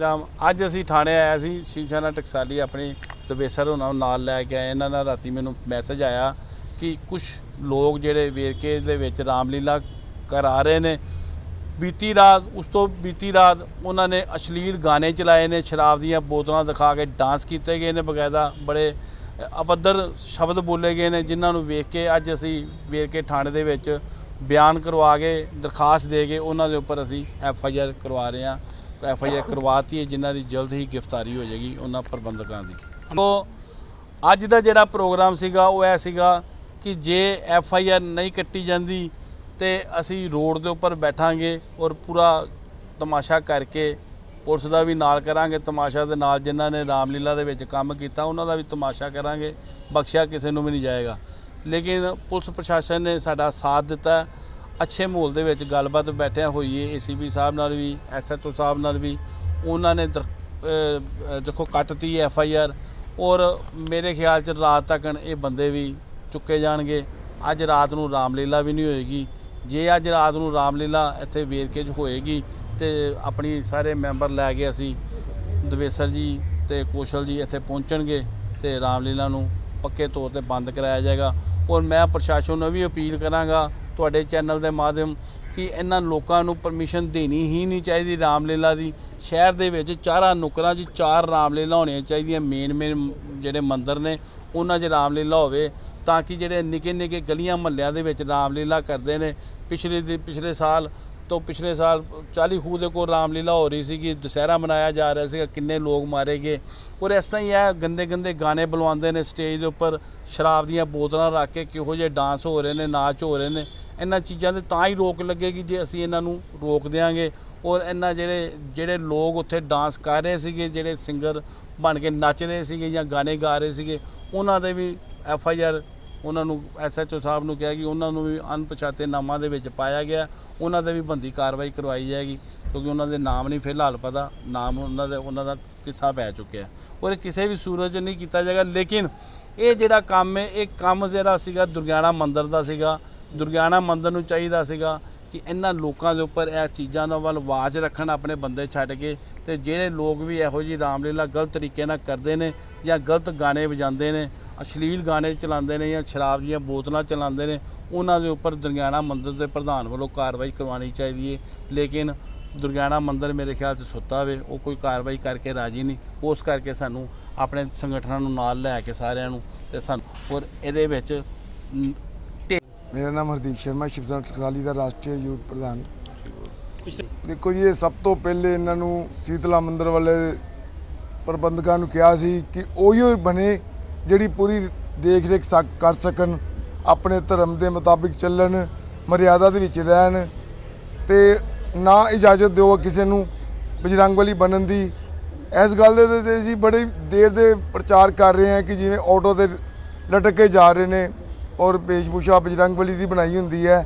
ਰਾਮ ਅੱਜ ਅਸੀਂ ਥਾਣੇ ਆਇਆ ਸੀ ਸ਼ਿਵਸ਼ਾਨਾ ਟਕਸਾਲੀ ਆਪਣੀ ਦਵੇਸਰ ਉਹਨਾਂ ਨੂੰ ਨਾਲ ਲੈ ਕੇ ਆਏ। ਇਹਨਾਂ ਦਾ ਰਾਤੀ ਮੈਨੂੰ ਮੈਸੇਜ ਆਇਆ ਕਿ ਕੁਝ ਲੋਕ ਜਿਹੜੇ ਵੇਰਕੇ ਦੇ ਵਿੱਚ ਰਾਮਲੀਲਾ ਕਰਾ ਰਹੇ ਨੇ। ਬੀਤੀ ਰਾਤ, ਉਸ ਤੋਂ ਬੀਤੀ ਰਾਤ ਉਹਨਾਂ ਨੇ ਅਸ਼ਲੀਲ ਗਾਣੇ ਚਲਾਏ ਨੇ, ਸ਼ਰਾਬ ਦੀਆਂ ਬੋਤਲਾਂ ਦਿਖਾ ਕੇ ਡਾਂਸ ਕੀਤੇ ਗਏ ਨੇ, ਬਕਾਇਦਾ ਬੜੇ ਅਬੱਦਰ ਸ਼ਬਦ ਬੋਲੇ ਗਏ ਨੇ, ਜਿਨ੍ਹਾਂ ਨੂੰ ਵੇਖ ਕੇ ਅੱਜ ਅਸੀਂ ਵੇਰਕੇ ਥਾਣੇ ਦੇ ਵਿੱਚ ਬਿਆਨ ਕਰਵਾ ਕੇ, ਦਰਖਾਸਤ ਦੇ ਕੇ ਉਹਨਾਂ ਦੇ ਉੱਪਰ ਅਸੀਂ ਐਫ ਆਈ ਆਰ ਕਰਵਾ ਰਹੇ ਹਾਂ। ਐਫ ਆਈ ਆਰ ਕਰਵਾਤੀ ਹੈ ਜਿਨ੍ਹਾਂ ਦੀ ਜਲਦ ਹੀ ਗ੍ਰਿਫਤਾਰੀ ਹੋ ਜਾਏਗੀ ਉਹਨਾਂ ਪ੍ਰਬੰਧਕਾਂ ਦੀ। ਤੋ ਅੱਜ ਦਾ ਜਿਹੜਾ ਪ੍ਰੋਗਰਾਮ ਸੀਗਾ ਉਹ ਇਹ ਸੀਗਾ ਕਿ ਜੇ ਐਫ ਆਈ ਆਰ ਨਹੀਂ ਕੱਟੀ ਜਾਂਦੀ ਤੇ ਅਸੀਂ ਰੋਡ ਦੇ ਉੱਪਰ ਬੈਠਾਂਗੇ ਔਰ ਪੂਰਾ ਤਮਾਸ਼ਾ ਕਰਕੇ ਪੁਲਿਸ ਦਾ ਵੀ ਨਾਲ ਕਰਾਂਗੇ। ਤਮਾਸ਼ਾ ਦੇ ਨਾਲ ਜਿਨ੍ਹਾਂ ਨੇ ਰਾਮਲੀਲਾ ਦੇ ਵਿੱਚ ਕੰਮ ਕੀਤਾ ਉਹਨਾਂ ਦਾ ਵੀ ਤਮਾਸ਼ਾ ਕਰਾਂਗੇ। ਬਖਸ਼ਿਆ ਕਿਸੇ ਨੂੰ ਵੀ ਨਹੀਂ ਜਾਏਗਾ। ਲੇਕਿਨ ਪੁਲਿਸ ਪ੍ਰਸ਼ਾਸਨ ਨੇ ਸਾਡਾ ਸਾਥ ਦਿੱਤਾ। ਅੱਛੇ ਮਾਹੌਲ ਦੇ ਵਿੱਚ ਗੱਲਬਾਤ ਬੈਠਿਆਂ ਹੋਈ ਹੈ ਏਸੀਪੀ ਸਾਹਿਬ ਨਾਲ ਵੀ ਐਸਐਚਓ ਸਾਹਿਬ ਨਾਲ ਵੀ ਉਹਨਾਂ ਨੇ ਦਰ- ਅਹ, ਅਹ, ਦੇਖੋ ਕੱਟਤੀ ਐਫ ਆਈ ਆਰ ਔਰ ਮੇਰੇ ਖਿਆਲ ਚ ਰਾਤ ਤੱਕ ਇਹ ਬੰਦੇ ਵੀ ਚੁੱਕੇ ਜਾਣਗੇ। ਅੱਜ ਰਾਤ ਨੂੰ ਰਾਮਲੀਲਾ ਵੀ ਨਹੀਂ ਹੋਏਗੀ। ਜੇ ਅੱਜ ਰਾਤ ਨੂੰ ਰਾਮਲੀਲਾ ਇੱਥੇ ਵੇਰਕੇ 'ਚ ਹੋਏਗੀ ਤੇ ਆਪਣੀ ਸਾਰੇ ਮੈਂਬਰ ਲੈ ਕੇ ਅਸੀਂ ਦਵੇਸਰ ਜੀ ਤੇ ਕੌਸ਼ਲ ਜੀ ਇੱਥੇ ਪਹੁੰਚਣਗੇ ਤੇ ਰਾਮਲੀਲਾ ਨੂੰ ਪੱਕੇ ਤੌਰ ਤੇ ਬੰਦ ਕਰਾਇਆ ਜਾਏਗਾ। ਔਰ ਮੈਂ ਪ੍ਰਸ਼ਾਸਨ ਨੂੰ ਵੀ ਅਪੀਲ ਕਰਾਂਗਾ ਤੁਹਾਡੇ ਚੈਨਲ ਦੇ ਮਾਧਿਅਮ ਕਿ ਇਹਨਾਂ ਲੋਕਾਂ ਨੂੰ ਪਰਮਿਸ਼ਨ ਦੇਣੀ ਹੀ ਨਹੀਂ ਚਾਹੀਦੀ ਰਾਮਲੀਲਾ ਦੀ। ਸ਼ਹਿਰ ਦੇ ਵਿੱਚ ਚਾਰਾਂ ਨੁਕਰਾਂ 'ਚ ਚਾਰ ਰਾਮਲੀਲਾ ਹੋਣੀਆਂ ਚਾਹੀਦੀਆਂ। ਮੇਨ ਮੇਨ ਜਿਹੜੇ ਮੰਦਰ ਨੇ, ਉਹਨਾਂ 'ਚ ਰਾਮਲੀਲਾ ਹੋਵੇ ਤਾਂ ਕਿ ਜਿਹੜੇ ਨਿੱਕੇ ਨਿੱਕੇ ਗਲੀਆਂ ਮਹੱਲਿਆਂ ਦੇ ਵਿੱਚ ਰਾਮਲੀਲਾ ਕਰਦੇ ਨੇ। ਪਿਛਲੇ ਦੇ, ਪਿਛਲੇ ਸਾਲ ਤੋਂ ਪਿਛਲੇ ਸਾਲ 40 ਖੂਹ ਦੇ ਕੋਲ ਰਾਮਲੀਲਾ ਹੋ ਰਹੀ ਸੀਗੀ। ਦੁਸਹਿਰਾ ਮਨਾਇਆ ਜਾ ਰਿਹਾ ਸੀਗਾ, ਕਿੰਨੇ ਲੋਕ ਮਾਰੇ ਗਏ। ਔਰ ਇਸ ਤਰ੍ਹਾਂ ਹੀ ਇਹ ਗੰਦੇ ਗੰਦੇ ਗਾਣੇ ਬੁਲਵਾਉਂਦੇ ਨੇ ਸਟੇਜ ਦੇ ਉੱਪਰ, ਸ਼ਰਾਬ ਦੀਆਂ ਬੋਤਲਾਂ ਰੱਖ ਕੇ ਕਿਹੋ ਜਿਹੇ ਡਾਂਸ ਹੋ ਰਹੇ ਨੇ, ਨਾਚ ਹੋ ਰਹੇ ਨੇ। ਇਹਨਾਂ ਚੀਜ਼ਾਂ ਤੇ ਤਾਂ ਹੀ ਰੋਕ ਲੱਗੇਗੀ ਜੇ ਅਸੀਂ ਇਹਨਾਂ ਨੂੰ ਰੋਕ ਦਿਆਂਗੇ। ਔਰ ਇਹਨਾਂ ਜਿਹੜੇ ਜਿਹੜੇ ਲੋਕ ਉੱਥੇ ਡਾਂਸ ਕਰ ਰਹੇ ਸੀਗੇ, ਜਿਹੜੇ ਸਿੰਗਰ ਬਣ ਕੇ ਨੱਚ ਰਹੇ ਸੀਗੇ ਜਾਂ ਗਾਣੇ ਗਾ ਰਹੇ ਸੀਗੇ, ਉਹਨਾਂ ਦੇ ਵੀ ਐਫ ਆਈ ਆਰ ਉਹਨਾਂ ਨੂੰ ਐਸਐਚਓ ਸਾਹਿਬ ਨੂੰ ਕਿਹਾ ਕਿ ਉਹਨਾਂ ਨੂੰ ਵੀ ਅਣਪਛਾਤੇ ਨਾਮਾਂ ਦੇ ਵਿੱਚ ਪਾਇਆ ਗਿਆ। ਉਹਨਾਂ 'ਤੇ ਵੀ ਬੰਦੀ ਕਾਰਵਾਈ ਕਰਵਾਈ ਜਾਏਗੀ, ਕਿਉਂਕਿ ਉਹਨਾਂ ਦੇ ਨਾਮ ਨਹੀਂ ਫਿਲਹਾਲ ਪਤਾ, ਨਾਮ ਉਹਨਾਂ ਦੇ, ਉਹਨਾਂ ਦਾ ਕਿੱਸਾ ਪੈ ਚੁੱਕਿਆ ਔਰ ਇਹ ਕਿਸੇ ਵੀ ਸੂਰਜ 'ਚ ਨਹੀਂ ਕੀਤਾ ਜਾਏਗਾ, ਲੇਕਿਨ ਇਹ ਜਿਹੜਾ ਕੰਮ ਹੈ, ਇਹ ਕੰਮ ਜਿਹੜਾ ਸੀਗਾ ਦੁਰਗਿਆਣਾ ਮੰਦਿਰ ਦਾ ਸੀਗਾ। ਦੁਰਗਿਆਣਾ ਮੰਦਰ ਨੂੰ ਚਾਹੀਦਾ ਸੀਗਾ ਕਿ ਇਹਨਾਂ ਲੋਕਾਂ ਦੇ ਉੱਪਰ ਇਹ ਚੀਜ਼ਾਂ ਦਾ ਵੱਲ ਆਵਾਜ਼ ਰੱਖਣ ਆਪਣੇ ਬੰਦੇ ਛੱਡ ਕੇ ਤੇ ਜਿਹੜੇ ਲੋਕ ਵੀ ਇਹੋ ਜਿਹੀ ਰਾਮਲੀਲਾ ਗਲਤ ਤਰੀਕੇ ਨਾਲ ਕਰਦੇ ਨੇ ਜਾਂ ਗਲਤ ਗਾਣੇ ਵਜਾਉਂਦੇ ਨੇ, ਅਸ਼ਲੀਲ ਗਾਣੇ ਚਲਾਉਂਦੇ ਨੇ ਜਾਂ ਸ਼ਰਾਬ ਦੀਆਂ ਬੋਤਲਾਂ ਚਲਾਉਂਦੇ ਨੇ, ਉਹਨਾਂ ਦੇ ਉੱਪਰ ਦੁਰਗਿਆਣਾ ਮੰਦਰ ਦੇ ਪ੍ਰਧਾਨ ਵੱਲੋਂ ਕਾਰਵਾਈ ਕਰਵਾਉਣੀ ਚਾਹੀਦੀ ਹੈ ਲੇਕਿਨ ਦੁਰਗਿਆਣਾ ਮੰਦਰ ਮੇਰੇ ਖਿਆਲ 'ਚ ਸੁੱਤਾ ਵੇ, ਉਹ ਕੋਈ ਕਾਰਵਾਈ ਕਰਕੇ ਰਾਜੀ ਨਹੀਂ। ਉਸ ਕਰਕੇ ਸਾਨੂੰ ਆਪਣੇ ਸੰਗਠਨਾਂ ਨੂੰ ਨਾਲ ਲੈ ਕੇ ਸਾਰਿਆਂ ਨੂੰ ਤੇ ਸਾਨੂੰ ਔਰ ਇਹਦੇ ਵਿੱਚ ਮੇਰਾ ਨਾਮ ਹਰਦੀਪ ਸ਼ਰਮਾ ਸ਼ਿਵ ਸੈਨਾ ਟਕਸਾਲੀ ਦਾ ਰਾਸ਼ਟਰੀ ਯੂਥ ਪ੍ਰਧਾਨ। ਦੇਖੋ ਜੀ ਇਹ ਸਭ ਤੋਂ ਪਹਿਲੇ ਇਹਨਾਂ ਨੂੰ ਸੀਤਲਾ ਮੰਦਿਰ ਵਾਲੇ ਪ੍ਰਬੰਧਕਾਂ ਨੂੰ ਕਿਹਾ ਸੀ ਕਿ ਉਹੀ ਬਣੇ ਜਿਹੜੀ ਪੂਰੀ ਦੇਖ ਰੇਖ ਕਰ ਸਕਣ ਆਪਣੇ ਧਰਮ ਦੇ ਮੁਤਾਬਿਕ ਚੱਲਣ ਮਰਿਆਦਾ ਦੇ ਵਿੱਚ ਰਹਿਣ ਤੇ ਨਾ ਇਜਾਜ਼ਤ ਦਿਓ ਕਿਸੇ ਨੂੰ ਬਜਰੰਗਬਲੀ ਬਣਨ ਦੀ। ਇਸ ਗੱਲ ਦੇ ਤੇ- ਅਸੀਂ ਬੜੀ ਦੇਰ ਦੇ ਪ੍ਰਚਾਰ ਕਰ ਰਹੇ ਹਾਂ ਕਿ ਜਿਵੇਂ ਆਟੋ ਤੇ ਲਟਕ ਕੇ ਜਾ ਰਹੇ ਨੇ। ਔਰ ਪੇਸ਼ਭੂਸ਼ਾ ਬਜਰੰਗਬਲੀ ਦੀ ਬਣਾਈ ਹੁੰਦੀ ਹੈ।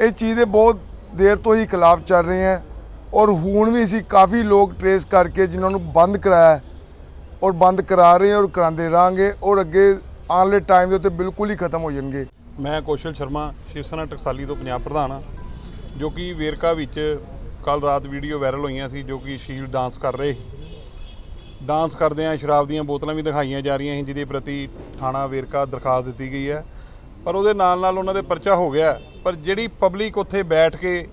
ਇਹ ਚੀਜ਼ ਦੇ ਬਹੁਤ ਦੇਰ ਤੋਂ ਹੀ ਖਿਲਾਫ ਚੱਲ ਰਹੇ ਹੈ ਔਰ ਹੁਣ ਵੀ ਅਸੀਂ ਕਾਫੀ ਲੋਕ ਟਰੇਸ ਕਰਕੇ ਜਿਨ੍ਹਾਂ ਨੂੰ ਬੰਦ ਕਰਾਇਆ ਔਰ ਬੰਦ ਕਰਾ ਰਹੇ ਔਰ ਕਰਾਉਂਦੇ ਰਹਾਂਗੇ ਔਰ ਅੱਗੇ ਆਉਣ ਵਾਲੇ ਟਾਈਮ ਦੇ ਉੱਤੇ ਬਿਲਕੁਲ ਹੀ ਖਤਮ ਹੋ ਜਾਣਗੇ। ਮੈਂ ਕੌਸ਼ਲ ਸ਼ਰਮਾ, ਸ਼ਿਵ ਸੈਨਾ ਟਕਸਾਲੀ ਤੋਂ ਪੰਜਾਬ ਪ੍ਰਧਾਨ ਹਾਂ, ਜੋ ਕਿ ਵੇਰਕਾ ਵਿੱਚ ਕੱਲ ਰਾਤ ਵੀਡੀਓ ਵਾਇਰਲ ਹੋਈਆਂ ਸੀ, ਜੋ ਕਿ ਸ਼ੀਲ ਡਾਂਸ ਕਰ ਰਹੇ ਸੀ। ਡਾਂਸ ਕਰਦੇ ਆ, ਸ਼ਰਾਬ ਦੀਆਂ ਬੋਤਲਾਂ ਵੀ ਦਿਖਾਈਆਂ ਜਾ ਰਹੀਆਂ ਸੀ, ਜਿਹਦੇ ਪ੍ਰਤੀ ਥਾਣਾ ਵੇਰਕਾ ਦਰਖਾਸਤ ਦਿੱਤੀ ਗਈ ਹੈ। ਪਰ ਉਹਦੇ ਨਾਲ ਨਾਲ ਉਹਨਾਂ ਦੇ ਪਰਚਾ ਹੋ ਗਿਆ ਪਰ ਜਿਹੜੀ ਪਬਲਿਕ ਉੱਥੇ ਬੈਠ ਕੇ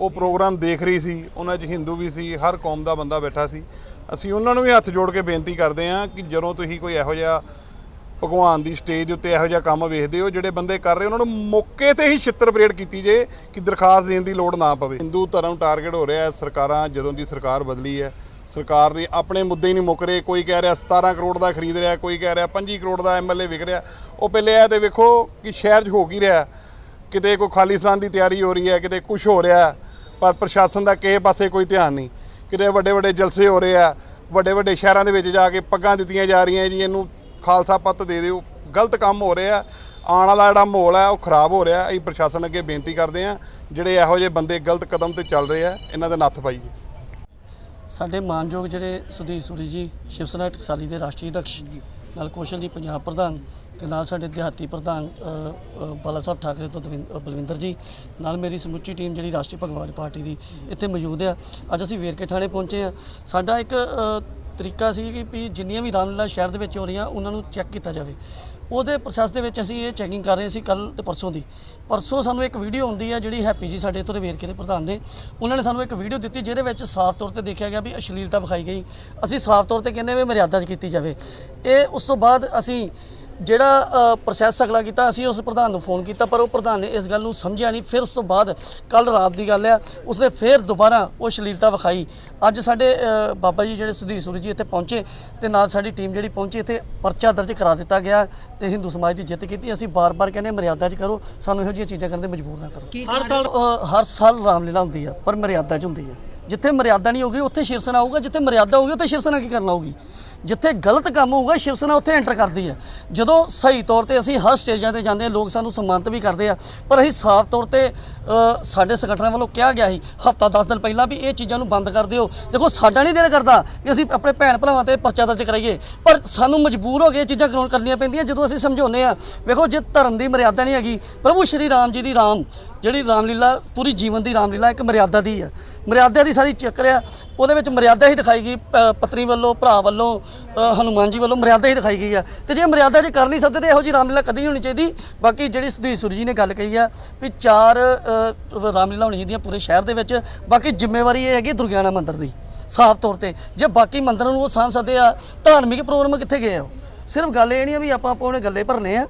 ਉਹ ਪ੍ਰੋਗਰਾਮ ਦੇਖ ਰਹੀ ਸੀ, ਉਹਨਾਂ 'ਚ ਹਿੰਦੂ ਵੀ ਸੀ, ਹਰ ਕੌਮ ਦਾ ਬੰਦਾ ਬੈਠਾ ਸੀ। ਅਸੀਂ ਉਹਨਾਂ ਨੂੰ ਵੀ ਹੱਥ ਜੋੜ ਕੇ ਬੇਨਤੀ ਕਰਦੇ ਹਾਂ ਕਿ ਜਦੋਂ ਤੁਸੀਂ ਕੋਈ ਇਹੋ ਜਿਹਾ ਭਗਵਾਨ ਦੀ ਸਟੇਜ ਦੇ ਉੱਤੇ ਇਹੋ ਜਿਹਾ ਕੰਮ ਵੇਖਦੇ ਹੋ, ਜਿਹੜੇ ਬੰਦੇ ਕਰ ਰਹੇ, ਉਹਨਾਂ ਨੂੰ ਮੌਕੇ ਤੇ ਹੀ ਛਿੱਤਰ ਪਰੇਡ ਕੀਤੀ ਜੇ ਕਿ ਦਰਖਾਸਤ ਦੇਣ ਦੀ ਲੋੜ ਨਾ ਪਵੇ। ਹਿੰਦੂ ਧਰਮ ਟਾਰਗੇਟ ਹੋ ਰਿਹਾ ਹੈ, ਸਰਕਾਰਾਂ ਜਦੋਂ ਦੀ ਸਰਕਾਰ ਬਦਲੀ ਹੈ ਸਰਕਾਰ ਨੇ ਆਪਣੇ ਮੁੱਦੇ ਹੀ ਨਹੀਂ ਮੁੱਕ ਰਹੇ। ਕੋਈ ਕਹਿ ਰਿਹਾ 17 ਕਰੋੜ ਦਾ ਖਰੀਦ ਰਿਹਾ, ਕੋਈ ਕਹਿ ਰਿਹਾ 25 ਕਰੋੜ ਦਾ ਐਮਐਲਏ ਵਿਕ ਰਿਹਾ। ਉਹ ਪਹਿਲੇ ਇਹ ਤੇ ਵੇਖੋ ਕਿ ਸ਼ਹਿਰ 'ਚ ਹੋ ਕੀ ਰਿਹਾ। ਕਿਤੇ ਕੋਈ ਖਾਲਿਸਤਾਨ ਦੀ ਤਿਆਰੀ ਹੋ ਰਹੀ ਹੈ, ਕਿਤੇ ਕੁਝ ਹੋ ਰਿਹਾ ਪਰ ਪ੍ਰਸ਼ਾਸਨ ਦਾ ਕਿਸੇ ਪਾਸੇ ਕੋਈ ਧਿਆਨ ਨਹੀਂ। ਕਿਤੇ ਵੱਡੇ ਵੱਡੇ ਜਲਸੇ ਹੋ ਰਹੇ ਆ ਵੱਡੇ ਵੱਡੇ ਸ਼ਹਿਰਾਂ ਦੇ ਵਿੱਚ ਜਾ ਕੇ ਪੱਗਾਂ ਦਿੱਤੀਆਂ ਜਾ ਰਹੀਆਂ ਜੀ, ਇਹਨੂੰ ਖਾਲਸਾ ਪੱਤ ਦੇ ਦਿਓ। ਗਲਤ ਕੰਮ ਹੋ ਰਿਹਾ, ਆਉਣ ਵਾਲਾ ਜਿਹੜਾ ਮਾਹੌਲ ਹੈ, ਉਹ ਖਰਾਬ ਹੋ ਰਿਹਾ। ਅਸੀਂ ਪ੍ਰਸ਼ਾਸਨ ਅੱਗੇ ਬੇਨਤੀ ਕਰਦੇ ਹਾਂ, ਜਿਹੜੇ ਇਹੋ ਜਿਹੇ ਬੰਦੇ ਗਲਤ ਕਦਮ ਤੇ ਚੱਲ ਰਹੇ ਆ, ਇਹਨਾਂ ਦੇ ਨੱਥ ਪਾਈਏ। ਸਾਡੇ ਮਾਨਯੋਗ ਜਿਹੜੇ ਸੁਧੀਰ ਸੂਰੀ ਜੀ ਸ਼ਿਵ ਸੈਨਾ ਟਕਸਾਲੀ ਦੇ ਰਾਸ਼ਟਰੀ ਅਧਿਕਸ਼ ਨਾਲ ਕੌਸ਼ਲ ਜੀ ਪੰਜਾਬ ਪ੍ਰਧਾਨ ਤੇ ਨਾਲ ਸਾਡੇ ਦਿਹਾਤੀ ਪ੍ਰਧਾਨ ਬਾਲਾ ਸਾਹਿਬ ਠਾਕਰੇ ਤੋਂ ਬਲਵਿੰਦਰ ਜੀ ਨਾਲ ਮੇਰੀ ਸਮੁੱਚੀ ਟੀਮ ਜਿਹੜੀ ਰਾਸ਼ਟਰੀ ਭਗਵਾਨ ਪਾਰਟੀ ਦੀ ਇੱਥੇ ਮੌਜੂਦ ਆ। ਅੱਜ ਅਸੀਂ ਵੇਰਕੇ ਥਾਣੇ ਪਹੁੰਚੇ ਆ। ਸਾਡਾ ਇੱਕ ਤਰੀਕਾ ਸੀ ਕਿ ਵੀ ਜਿੰਨੀਆਂ ਵੀ ਰਾਮਲੀਲਾ ਸ਼ਹਿਰ ਦੇ ਵਿੱਚ ਹੋ ਰਹੀਆਂ ਉਹਨਾਂ ਨੂੰ ਚੈੱਕ ਕੀਤਾ ਜਾਵੇ। ਉਹਦੇ ਪ੍ਰੋਸੈਸ ਦੇ ਵਿੱਚ ਅਸੀਂ ਇਹ ਚੈਕਿੰਗ ਕਰ ਰਹੇ ਸੀ ਕੱਲ ਤੇ ਪਰਸੋਂ ਦੀ। ਪਰਸੋਂ ਸਾਨੂੰ ਇੱਕ ਵੀਡੀਓ ਆਉਂਦੀ ਹੈ ਜਿਹੜੀ ਹੈਪੀ ਜੀ ਸਾਡੇ ਇੱਥੋਂ ਦੇ ਵੇਰਕੇ ਦੇ ਪ੍ਰਧਾਨ ਦੇ ਉਹਨਾਂ ਨੇ ਸਾਨੂੰ ਇੱਕ ਵੀਡੀਓ ਦਿੱਤੀ ਜਿਹਦੇ ਵਿੱਚ ਸਾਫ਼ ਤੌਰ ਤੇ ਦੇਖਿਆ ਗਿਆ ਵੀ ਅਸ਼ਲੀਲਤਾ ਵਿਖਾਈ ਗਈ। ਅਸੀਂ ਸਾਫ਼ ਤੌਰ ਤੇ ਕਹਿੰਦੇ ਵੀ ਮਰਿਆਦਾ 'ਚ ਕੀਤੀ ਜਾਵੇ। ਇਹ ਉਸ ਤੋਂ ਬਾਅਦ ਅਸੀਂ ਜਿਹੜਾ ਪ੍ਰੋਸੈਸ ਅਗਲਾ ਕੀਤਾ ਅਸੀਂ ਉਸ ਪ੍ਰਧਾਨ ਨੂੰ ਫੋਨ ਕੀਤਾ ਪਰ ਉਹ ਪ੍ਰਧਾਨ ਨੇ ਇਸ ਗੱਲ ਨੂੰ ਸਮਝਿਆ ਨਹੀਂ। ਫਿਰ ਉਸ ਤੋਂ ਬਾਅਦ ਕੱਲ ਰਾਤ ਦੀ ਗੱਲ ਆ ਉਸਨੇ ਫਿਰ ਦੁਬਾਰਾ ਉਹ ਅਸ਼ਲੀਲਤਾ ਵਿਖਾਈ। ਅੱਜ ਸਾਡੇ ਬਾਬਾ ਜੀ ਜਿਹੜੇ ਸੁਧੀਰ ਸੂਰੀ ਜੀ ਇੱਥੇ ਪਹੁੰਚੇ ਤੇ ਨਾਲ ਸਾਡੀ ਟੀਮ ਜਿਹੜੀ ਪਹੁੰਚੀ ਇੱਥੇ ਪਰਚਾ ਦਰਜ ਕਰਾ ਦਿੱਤਾ ਗਿਆ ਤੇ ਹਿੰਦੂ ਸਮਾਜ ਦੀ ਜਿੱਤ ਕੀਤੀ। ਅਸੀਂ ਬਾਰ-ਬਾਰ ਕਹਿੰਦੇ ਮਰਿਆਦਾ 'ਚ ਕਰੋ ਸਾਨੂੰ ਇਹੋ ਜਿਹੀਆਂ ਚੀਜ਼ਾਂ ਕਰਨ ਤੇ ਮਜਬੂਰ ਨਾ ਕਰੋ। ਹਰ ਸਾਲ ਹਰ ਸਾਲ ਰਾਮਲੀਲਾ ਹੁੰਦੀ ਆ ਪਰ ਮਰਿਆਦਾ 'ਚ ਹੁੰਦੀ ਆ। ਜਿੱਥੇ ਮਰਿਆਦਾ ਨਹੀਂ ਹੋਗੀ ਉੱਥੇ ਸ਼ਿਵ ਸੈਨਾ ਆਊਗਾ ਜਿੱਥੇ ਮਰਿਆਦਾ ਹੋਊਗੀ ਉੱਥੇ ਸ਼ਿਵ ਸੈਨਾ ਕੀ ਕਰਨ ਆਊਗੀ ਜਿੱਥੇ ਗਲਤ ਕੰਮ ਹੋਊਗਾ, ਸ਼ਿਵ ਸੈਨਾ ਉੱਥੇ ਐਂਟਰ ਕਰਦੀ ਹੈ। ਜਦੋਂ ਸਹੀ ਤੌਰ ਤੇ ਅਸੀਂ ਹਰ ਸਟੇਜਾਂ ਤੇ ਜਾਂਦੇ ਹਾਂ, ਲੋਕ ਸਾਨੂੰ ਸਨਮਾਨਿਤ ਵੀ ਕਰਦੇ ਆ। ਪਰ ਅਸੀਂ ਸਾਫ਼ ਤੌਰ ਤੇ ਸਾਡੇ ਸੰਗਠਨਾਂ ਵੱਲੋਂ ਕਿਹਾ ਗਿਆ ਸੀ, ਹਫਤਾ 10 ਦਿਨ ਪਹਿਲਾਂ ਵੀ ਇਹ ਚੀਜ਼ਾਂ ਨੂੰ ਬੰਦ ਕਰ ਦਿਓ। ਦੇਖੋ, ਸਾਡਾ ਨਹੀਂ ਦਿਲ ਕਰਦਾ ਕਿ ਅਸੀਂ ਆਪਣੇ ਭੈਣ ਭਰਾਵਾਂ ਤੇ ਪਰਚਾ ਦਰਜ ਕਰਾਈਏ। ਪਰ ਸਾਨੂੰ ਮਜਬੂਰ ਹੋ ਕੇ ਇਹ ਚੀਜ਼ਾਂ ਕਰਾਉਣ ਕਰਨੀਆਂ ਪੈਂਦੀਆਂ, ਜਦੋਂ ਅਸੀਂ ਸਮਝਾਉਂਦੇ ਆ ਵੇਖੋ, ਜੇ ਧਰਮ ਦੀ ਮਰਿਆਦਾ ਨਹੀਂ ਹੈਗੀ, ਪ੍ਰਭੂ ਸ਼੍ਰੀ ਰਾਮ ਜੀ ਦੀ ਰਾਮ, ਜਿਹੜੀ ਰਾਮਲੀਲਾ, ਪੂਰੀ ਜੀਵਨ ਦੀ ਰਾਮਲੀਲਾ ਇੱਕ ਮਰਿਆਦਾ ਦੀ ਹੈ। ਮਰਿਆਦਾ ਦੀ ਸਾਰੀ ਚੱਕਰ ਆ, ਉਹਦੇ ਵਿੱਚ ਮਰਿਆਦਾ ਹੀ ਦਿਖਾਈ ਗਈ ਪਤਨੀ ਵੱਲੋਂ, ਭਰਾ ਵੱਲੋਂ ਹਨੂਮਾਨ ਜੀ ਵੱਲੋਂ ਮਰਿਆਦਾ ਹੀ ਦਿਖਾਈ ਗਈ ਆ। ਤੇ ਜੇ ਮਰਿਆਦਾ ਜੇ ਕਰ ਨਹੀਂ ਸਕਦੇ ਤੇ ਇਹੋ ਜੀ ਰਾਮਲੀਲਾ ਕਦੀ ਨਹੀਂ ਹੋਣੀ ਚਾਹੀਦੀ। ਬਾਕੀ ਜਿਹੜੀ ਸੁਧੀਰ ਸੁਰ ਜੀ ਨੇ ਗੱਲ ਕਹੀ ਆ ਵੀ ਚਾਰ ਰਾਮਲੀਲਾ ਹੋਣੀ ਚਾਹੀਦੀਆਂ ਪੂਰੇ ਸ਼ਹਿਰ ਦੇ ਵਿੱਚ। ਬਾਕੀ ਜ਼ਿੰਮੇਵਾਰੀ ਇਹ ਹੈਗੀ ਦੁਰਗਿਆਣਾ ਮੰਦਿਰ ਦੀ, ਸਾਫ਼ ਤੌਰ ਤੇ। ਜੇ ਬਾਕੀ ਮੰਦਿਰਾਂ ਨੂੰ ਉਹ ਸਾਂਭ ਸਕਦੇ ਆ, ਧਾਰਮਿਕ ਪ੍ਰੋਗਰਾਮ ਕਿੱਥੇ ਗਏ ਆ ਉਹ? ਸਿਰਫ ਗੱਲ ਇਹ ਨਹੀਂ ਆ ਵੀ ਆਪਾਂ ਆਪਾਂ ਉਹਨੇ ਗੱਲੇ ਭਰਨੇ ਆ।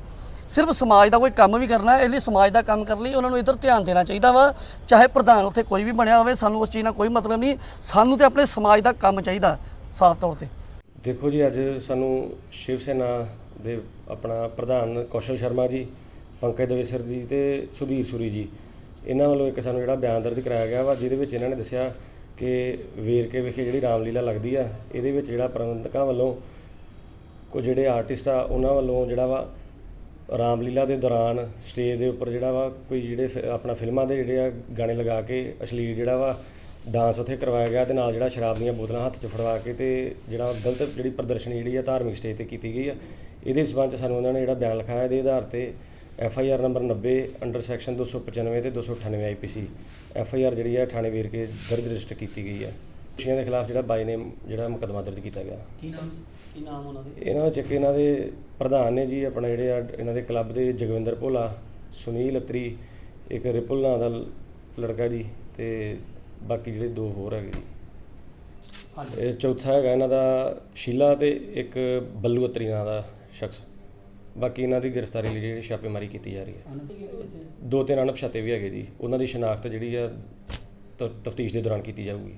ਸਿਰਫ ਸਮਾਜ ਦਾ ਕੋਈ ਕੰਮ ਵੀ ਕਰਨਾ ਹੈ ਇਸ ਲਈ ਸਮਾਜ ਦਾ ਕੰਮ ਕਰਨ ਲਈ ਉਹਨਾਂ ਨੂੰ ਇਧਰ ਧਿਆਨ ਦੇਣਾ ਚਾਹੀਦਾ ਵਾ। ਚਾਹੇ ਪ੍ਰਧਾਨ ਉੱਥੇ ਕੋਈ ਵੀ ਬਣਿਆ ਹੋਵੇ, ਸਾਨੂੰ ਉਸ ਚੀਜ਼ ਨਾਲ ਕੋਈ ਮਤਲਬ ਨਹੀਂ। ਸਾਨੂੰ ਤੇ ਆਪਣੇ ਸਮਾਜ ਦਾ ਕੰਮ ਚਾਹੀਦਾ, ਸਾਫ਼ ਤੌਰ ਤੇ। ਦੇਖੋ ਜੀ, ਅੱਜ ਸਾਨੂੰ ਸ਼ਿਵ ਸੈਨਾ ਦੇ ਆਪਣਾ ਪ੍ਰਧਾਨ ਕੌਸ਼ਲ ਸ਼ਰਮਾ ਜੀ, ਪੰਕਜ ਦਵੇਸਰ ਜੀ ਤੇ ਸੁਧੀਰ ਸੁਰੀ ਜੀ, ਇਹਨਾਂ ਵੱਲੋਂ ਇੱਕ ਸਾਨੂੰ ਜਿਹੜਾ ਬਿਆਨ ਦਰਜ ਕਰਾਇਆ ਗਿਆ ਵਾ, ਜਿਹਦੇ ਵਿੱਚ ਇਹਨਾਂ ਨੇ ਦੱਸਿਆ ਕਿ ਵੇਰਕੇ ਵਿਖੇ ਜਿਹੜੀ ਰਾਮਲੀਲਾ ਲੱਗਦੀ ਆ, ਇਹਦੇ ਵਿੱਚ ਜਿਹੜਾ ਪ੍ਰਬੰਧਕਾਂ ਵੱਲੋਂ ਕੁਝ ਜਿਹੜੇ ਆਰਟਿਸਟ ਆ, ਉਹਨਾਂ ਵੱਲੋਂ ਜਿਹੜਾ ਵਾ ਰਾਮਲੀਲਾ ਦੇ ਦੌਰਾਨ ਸਟੇਜ ਦੇ ਉੱਪਰ ਜਿਹੜਾ ਵਾ, ਕੋਈ ਜਿਹੜੇ ਫਿ- ਆਪਣਾ ਫਿਲਮਾਂ ਦੇ ਜਿਹੜੇ ਆ, ਗਾਣੇ ਲਗਾ ਕੇ ਅਸ਼ਲੀਲ ਜਿਹੜਾ ਵਾ ਡਾਂਸ ਉੱਥੇ ਕਰਵਾਇਆ ਗਿਆ ਤੇ ਨਾਲ ਜਿਹੜਾ ਸ਼ਰਾਬ ਦੀਆਂ ਬੋਤਲਾਂ ਹੱਥ 'ਚ ਫੜਵਾ ਕੇ ਤੇ ਜਿਹੜਾ ਗਲਤ ਜਿਹੜੀ ਪ੍ਰਦਰਸ਼ਨੀ ਜਿਹੜੀ ਆ ਧਾਰਮਿਕ ਸਟੇਜ ਤੇ ਕੀਤੀ ਗਈ ਆ। ਇਹਦੇ ਸਬੰਧ 'ਚ ਸਾਨੂੰ ਉਹਨਾਂ ਨੇ ਜਿਹੜਾ ਬਿਆਨ ਲਿਖਾਇਆ ਇਹਦੇ ਆਧਾਰ ਤੇ F I R number 90 under section 295 ਤੇ 298 ਆਈ ਪੀ ਸੀ ਐਫ ਆਈ ਆਰ ਜਿਹੜੀ ਆ ਥਾਣੇ ਵੇਰ ਕੇ ਦਰਜ ਰਜਿਸਟਰ ਕੀਤੀ ਗਈ ਆ। ਦੋਸ਼ੀਆਂ ਦੇ ਖਿਲਾਫ ਜਿਹੜਾ ਬਾਈ ਨੇਮ ਜਿਹੜਾ ਮੁਕੱਦਮਾ ਦਰਜ ਕੀਤਾ ਗਿਆ। ਕੀ ਨਾਮ ਕੀ ਨਾਮ ਉਹਨਾਂ ਦੇ? ਇਹਨਾਂ ਵਿੱਚ ਇੱਕ ਇਹਨਾਂ ਦੇ ਪ੍ਰਧਾਨ ਨੇ ਜੀ ਆਪਣਾ ਜਿਹੜੇ ਆ ਇਹਨਾਂ ਦੇ ਕਲੱਬ ਦੇ ਜਗਵਿੰਦਰ ਭੋਲਾ ਸੁਨੀਲ ਅਤਰੀ ਇੱਕ ਰਿਪੁਲ ਨਾਂ ਦਾ ਲੜਕਾ ਜੀ ਤੇ ਬਾਕੀ ਜਿਹੜੇ ਦੋ ਹੋਰ ਹੈਗੇ ਜੀ। ਇਹ ਚੌਥਾ ਹੈਗਾ ਇਹਨਾਂ ਦਾ ਸ਼ੀਲਾ ਤੇ ਇੱਕ ਬੱਲੂ ਅਤਰੀ ਨਾਂ ਦਾ ਸ਼ਖਸ। ਬਾਕੀ ਇਹਨਾਂ ਦੀ ਗ੍ਰਿਫਤਾਰੀ ਲਈ ਜਿਹੜੀ ਛਾਪੇਮਾਰੀ ਕੀਤੀ ਜਾ ਰਹੀ ਹੈ। ਦੋ ਤਿੰਨ ਅਣਪਛਾਤੇ ਵੀ ਹੈਗੇ ਜੀ। ਉਹਨਾਂ ਦੀ ਸ਼ਨਾਖਤ ਜਿਹੜੀ ਆ ਤਫਤੀਸ਼ ਦੇ ਦੌਰਾਨ ਕੀਤੀ ਜਾਊਗੀ।